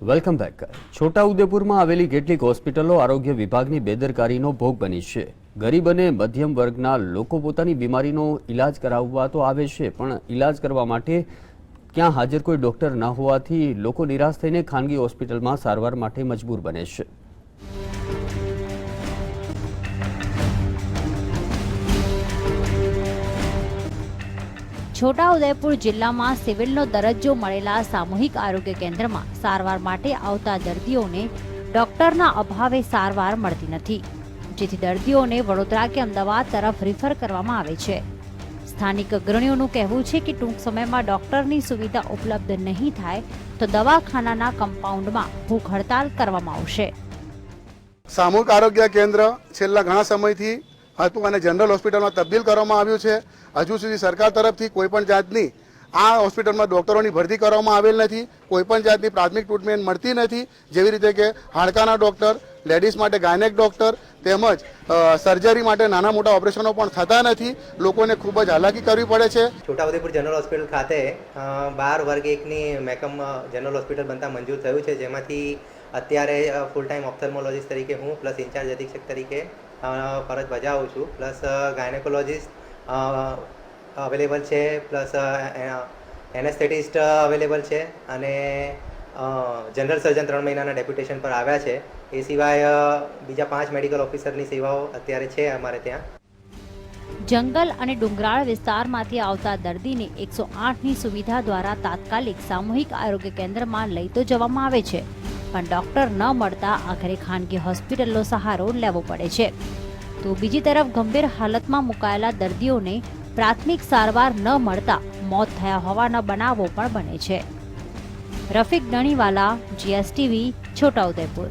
Welcome back છોટા ઉદેપુરમાં આવેલી કેટલીક હોસ્પિટલો આરોગ્ય વિભાગની બેદરકારીનો ભોગ બની છે. ગરીબ અને મધ્યમ વર્ગના લોકો પોતાની બીમારીનો ઈલાજ કરાવવા તો આવે છે, પણ ઈલાજ કરવા માટે ક્યાં હાજર કોઈ ડોક્ટર ન હોવાથી લોકો નિરાશ થઈને ખાનગી હોસ્પિટલમાં સારવાર માટે મજબૂર બને છે. છોટાઉદેપુર જિલ્લામાં સિવિલનો દરજ્જો મળેલા સામૂહિક આરોગ્ય કેન્દ્રમાં સારવાર માટે આવતા દર્દીઓને ડોક્ટરના અભાવે સારવાર મળતી નથી, જેથી દર્દીઓને વડોદરા કે અમદાવાદ તરફ રિફર કરવામાં આવે છે. સ્થાનિક અગ્રણીઓનું કહેવું છે કે ટૂંક સમયમાં ડોક્ટરની સુવિધા ઉપલબ્ધ નહીં થાય તો દવાખાનાના કમ્પાઉન્ડમાં ભૂખ હડતાલ કરવામાં આવશે. સામૂહિક આરોગ્ય કેન્દ્ર છેલ્લા ઘણા સમયથી હતું અને જનરલ હોસ્પિટલમાં તબદીલ કરવામાં આવ્યું છે. હજુ સુધી સરકાર તરફથી કોઈપણ જાતની આ હોસ્પિટલમાં ડૉક્ટરોની ભરતી કરવામાં આવેલ નથી. કોઈપણ જાતની પ્રાથમિક ટ્રીટમેન્ટ મળતી નથી. જેવી રીતે કે હાડકાના ડૉક્ટર, લેડીઝ માટે ગાયનેક ડૉક્ટર તેમજ સર્જરી માટે નાના મોટા ઓપરેશનો પણ થતા નથી. લોકોને ખૂબ જ હાલાકી કરવી પડે છે. છોટાઉદેપુર જનરલ હોસ્પિટલ ખાતે બાર વર્ગ એકની મેકમ જનરલ હોસ્પિટલ બનતા મંજૂર થયું છે. જેમાંથી અત્યારે ફૂલ ટાઈમ ઓપ્થલ્મોલોજીસ્ટ તરીકે હું પ્લસ ઇન્ચાર્જ અધિક્ષક તરીકે ફરજ બજાવું છું. પ્લસ ગાયનેકોલોજીસ્ટ અવેલેબલ છે. પ્લસ એનેસ્થેટિસ્ટ અવેલેબલ છે. અને જનરલ સર્જન ત્રણ મહિનાના ડેપ્યુટેશન પર આવ્યા છે. એ સિવાય બીજા પાંચ મેડિકલ ઓફિસરની સેવાઓ અત્યારે છે અમારે ત્યાં. જંગલ અને ડુંગરાળ વિસ્તારમાંથી આવતા દર્દીને એકસો આઠની સુવિધા દ્વારા તાત્કાલિક સામૂહિક આરોગ્ય કેન્દ્રમાં લઈ તો જવામાં આવે છે. પણ ડોક્ટર ન મળતા આખરે ખાનગી હોસ્પિટલનો સહારો લેવો પડે છે. તો બીજી તરફ ગંભીર હાલતમાં મુકાયેલા દર્દીઓને પ્રાથમિક સારવાર ન મળતા મોત થયા હોવાના બનાવો પણ બને છે. રફીક ડણીવાલા જીએસટીવી, છોટાઉદેપુર.